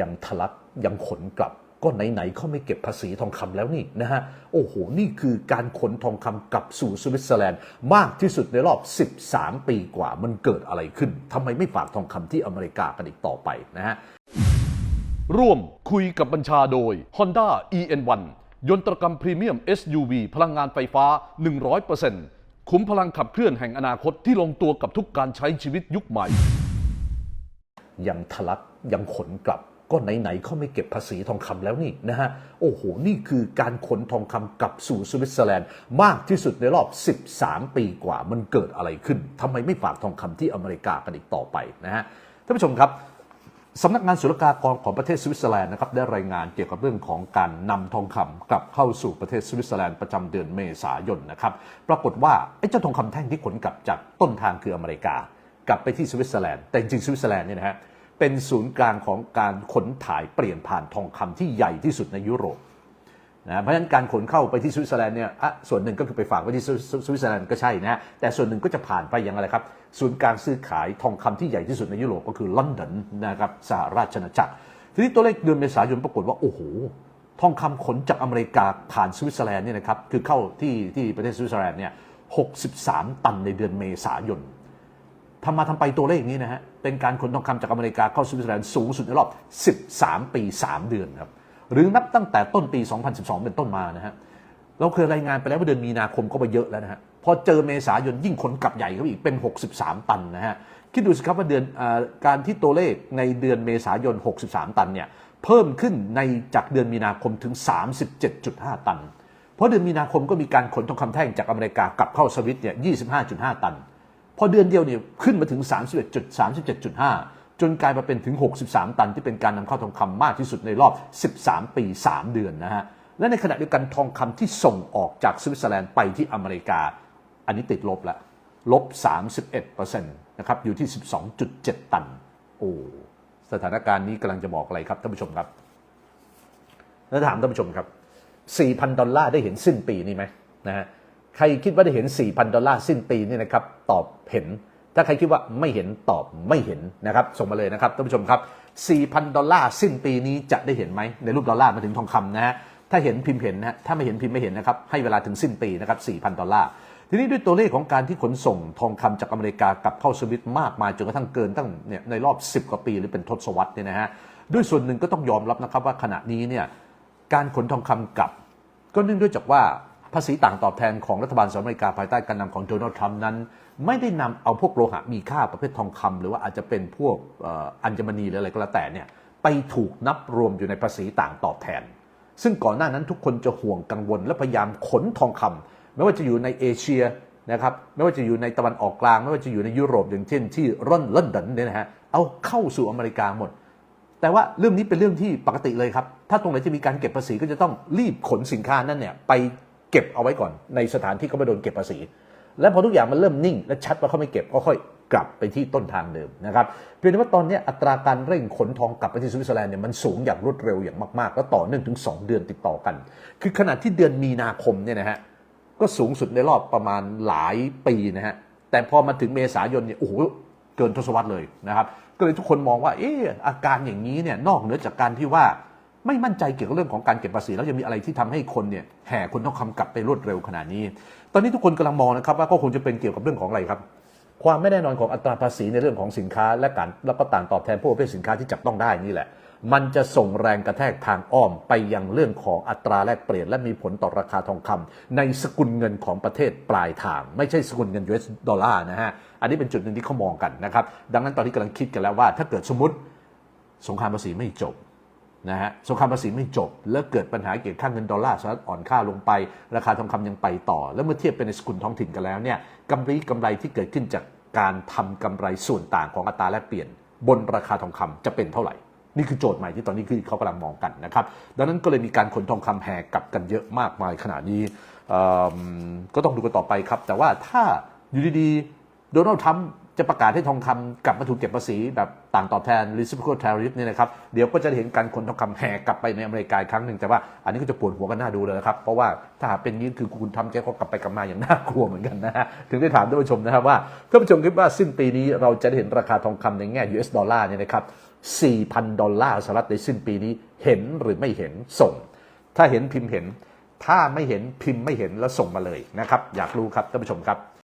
ยังทะลักยังขนกลับ ก็ไหนๆเขาไม่เก็บภาษีทองคำแล้วนี่นะฮะ โอ้โห นี่คือการขนทองคำกลับสู่สวิตเซอร์แลนด์มากที่สุดในรอบ 13 ปีกว่ามันเกิดอะไรขึ้นทำไมไม่ฝากทองคำที่อเมริกากันอีกต่อไปนะฮะร่วมคุยกับบัญชาโดย Honda EN1 ยนตรกรรมพรีเมียม SUV พลังงานไฟฟ้า 100%คุ้มพลังขับเคลื่อนแห่งอนาคตที่ลงตัวกับทุกการใช้ชีวิตยุคใหม่ ยังทะลักยังขนกลับ ก็ไหนๆเขาไม่เก็บภาษีทองคำแล้วนี่นะฮะโอ้โห นี่คือการขนทองคำกลับสู่สวิตเซอร์แลนด์มากที่สุดในรอบ 13 ปีกว่ามันเกิดอะไรขึ้นทำไมไม่ฝากทองคำที่อเมริกากันอีกต่อไปนะฮะท่านผู้ชมครับสำนักงานศุลกากรของประเทศสวิตเซอร์แลนด์นะครับได้รายงานเกี่ยวกับเรื่องของการนำทองคำกลับเข้าสู่ประเทศสวิตเซอร์แลนด์ประจำเดือนเมษายนนะครับปรากฏว่าไอ้เจ้าทองคำแท่งที่ขนกลับจากต้นทางคืออเมริกากลับไปที่สวิตเซอร์แลนด์แต่จริงสวิตเซอร์แลนด์เนี่ยนะฮะ เป็นศูนย์กลางของการขนถ่ายเปลี่ยนผ่านทองคำที่ใหญ่ที่สุดในยุโรปนะเพราะฉะนั้นการขนเข้าไปที่สวิตเซอร์แลนด์เนี่ยอะส่วนหนึ่งก็คือไปฝากไว้ที่สวิตเซอร์แลนด์ก็ใช่นะแต่ส่วนหนึ่งก็จะผ่านไปยังอะไรครับ ศูนย์กลารซื้อขายทองคำที่ใหญ่ที่สุดในยุโรปก็คือลอนดอนนะครับสหราชอาณาจักรทีนี้ตัวเลขเดือนเมษายนปรากฏว่าโอ้โหทองคำขนจากอเมริกาผ่านสวิตเซอร์แลนด์เนี่ยนะครับคือเข้าที่ที่ประเทศสวิตเซอร์แลนด์เนี่ย63 ตันในเดือนเมษายน ทำมาทำไปตัวเลขอย่างนี้นะฮะ เป็นการขนทองคำจากอเมริกาเข้าสวิตเซอร์แลนด์สูงสุดในรอบ 13 ปี 3 เดือนครับ หรือนับตั้งแต่ต้นปี 2012 เป็นต้นมานะฮะ เราเคยรายงานไปแล้วว่าเดือนมีนาคมก็ไปเยอะแล้วนะฮะ พอเจอเมษายนยิ่งขนกลับใหญ่เข้าไปอีกเป็น 63 ตันนะฮะ คิดดูสิครับว่าเดือนอการที่ตัวเลขในเดือนเมษายน 63 ตันเนี่ยเพิ่มขึ้นในจากเดือนมีนาคมถึง 37.5 ตัน เพราะเดือนมีนาคมก็มีการขนทองคำแท่งจากอเมริกากลับเข้าสวิตเนี่ย25.5 ตัน พอเดือนเดียวเนี่ยขึ้นมาถึง 31.37.5 จนกลายมาเป็นถึง 63 ตันที่เป็นการนำเข้าทองคำมากที่สุดในรอบ 13 ปี 3 เดือนนะฮะ และในขณะเดียวกันทองคำที่ส่งออกจากสวิตเซอร์แลนด์ไปที่อเมริกา อันนี้ติดลบละลบ 31%นะครับอยู่ที่ 12.7 ตัน โอ้สถานการณ์นี้กำลังจะบอกอะไรครับท่านผู้ชมครับ แล้วถามท่านผู้ชมครับ 4,000 ดอลลาร์ได้เห็นสิ้นปีนี้ไหมนะฮะ ใครคิดว่าได้เห็น 4,000 ดอลลาร์สิ้นปีนี่นะครับตอบเห็น ถ้าใครคิดว่าไม่เห็นตอบไม่เห็นนะครับส่งมาเลยนะครับท่านผู้ชมครับ 4,000 ดอลลาร์สิ้นปีนี้จะได้เห็นไหมในรูปดอลลาร์มาถึงทองคำนะฮะถ้าเห็นพิมพ์เห็นนะฮะถ้าไม่เห็นพิมพ์ไม่เห็นนะครับให้เวลาถึงสิ้นปีนะครับ 4,000 ดอลลาร์ทีนี้ด้วยตัวเลขของการที่ขนส่งทองคำจากอเมริกากลับเข้าสวิตมากมายจนกระทั่งเกินตั้งเนี่ยในรอบ 10 กว่าปีหรือเป็นทศวรรษเนี่ยนะฮะด้วยส่วนหนึ่งก็ต้องยอมรับนะครับว่าขณะนี้เนี่ยการขนทองคำกลับ ก็เนื่องด้วยจากว่า ภาษีต่างตอบแทนของรัฐบาลสหรัฐอเมริกาภายใต้การนำของโดนัลด์ทรัมป์นั้น ไม่ได้นำเอาพวกโลหะมีค่าประเภททองคำหรือว่าอาจจะเป็นพวกอัญมณีหรืออะไรก็แล้วแต่เนี่ยไปถูกนับรวมอยู่ในภาษีต่างตอบแทน ซึ่งก่อนหน้านั้นทุกคนจะห่วงกังวลและพยายามขนทองคำไม่ว่าจะอยู่ในเอเชียนะครับไม่ว่าจะอยู่ในตะวันออกกลาง ไม่ว่าจะอยู่ในยุโรปอย่างเช่นที่ร่อนลอนดอนเนี่ยนะฮะเอาเข้าสู่อเมริกาหมด แต่ว่าเรื่องนี้เป็นเรื่องที่ปกติเลยครับ ถ้าตรงไหนจะมีการเก็บภาษีก็จะต้องรีบขนสินค้านั้นเนี่ยไป เก็บเอาไว้ก่อนในสถานที่เขาไม่โดนเก็บภาษี และพอทุกอย่างมันเริ่มนิ่ง และชัดว่าเขาไม่เก็บก็ค่อยกลับไปที่ต้นทางเดิมนะครับเพียงแต่ว่าตอนนี้อัตราการเร่งขนทองกลับไปที่สวิตเซอร์แลนด์เนี่ยมันสูงอย่างรวดเร็วอย่างมากๆ แล้วต่อเนื่องถึง 2 เดือนติดต่อกัน คือขณะที่เดือนมีนาคมเนี่ยนะฮะก็สูงสุดในรอบประมาณหลายปีนะฮะแต่พอมาถึงเมษายนเนี่ยโอ้โหเกินทศวรรษเลยนะครับก็เลยทุกคนมองว่าเอออาการอย่างนี้เนี่ยนอกเหนือจากการที่ว่า ไม่มั่นใจเกี่ยวกับเรื่องของการเก็บภาษีแล้วยังมีอะไรที่ทำให้คนเนี่ยแห่คนต้องคำกลับไปรวดเร็วขนาดนี้ ตอนนี้ทุกคนกำลังมองนะครับว่าก็คงจะเป็นเกี่ยวกับเรื่องของอะไรครับ ความไม่แน่นอนของอัตราภาษีในเรื่องของสินค้า และการแล้วก็ต่างตอบแทนผู้ประเภทสินค้าที่จับต้องได้นี่แหละ มันจะส่งแรงกระแทกทางอ้อมไปยังเรื่องของอัตราแลกเปลี่ยน และมีผลต่อราคาทองคำในสกุลเงินของประเทศปลายทาง ไม่ใช่สกุลเงิน US ดอลลาร์นะฮะอันนี้เป็นจุดหนึ่งที่เขามองกันนะครับดังนั้นตอนนี้กำลังคิดกันแล้วว่า ถ้าเกิดสมมติสงครามภาษีไม่จบ นะฮะสงครามภาษีไม่จบ แล้วเกิดปัญหาเกี่ยวกับค่าเงินดอลลาร์สหรัฐอ่อนค่าลงไป ราคาทองคำยังไปต่อ แล้วเมื่อเทียบเป็นในสกุลท้องถิ่นกันแล้วเนี่ยกำไรกำไรที่เกิดขึ้นจากการทำกำไรส่วนต่างของอัตราแลกเปลี่ยน บนราคาทองคำจะเป็นเท่าไหร่ นี่คือโจทย์ใหม่ที่ตอนนี้คือเขากำลังมองกันนะครับดังนั้นก็เลยมีการขนทองคำแห่กลับกันเยอะมากมายขนาดนี้ก็ต้องดูกันต่อไปครับ แต่ว่าถ้าอยู่ดีๆโดนัลด์ทรัมป์ จะประกาศให้ทองคำกลับมาถูกเก็บภาษีแบบต่างตอบแทน reciprocal tariff เนี่ยนะครับ เดี๋ยวก็จะเห็นการขนทองคำแห่กลับไปในอเมริกาอีกครั้งหนึ่งแต่ว่าอันนี้ก็จะปวดหัวกันหน้าดูเลยนะครับ เพราะว่าถ้าหากเป็นงี้คือคุณทำแกก็กลับไปกลับมาอย่างน่ากลัวเหมือนกันนะฮะถึงได้ถามท่านผู้ชมนะครับว่าท่านผู้ชมคิดว่าสิ้นปีนี้เราจะได้เห็นราคาทองคำในแง่ US ดอลลาร์เนี่ยนะครับ4,000 ดอลลาร์สหรัฐในสิ้นปีนี้เห็นหรือไม่เห็นส่ง ถ้าเห็นพิมพ์เห็น ถ้าไม่เห็นพิมพ์ไม่เห็นแล้วส่งมาเลยนะครับอยากรู้ครับท่านผู้ชมครับ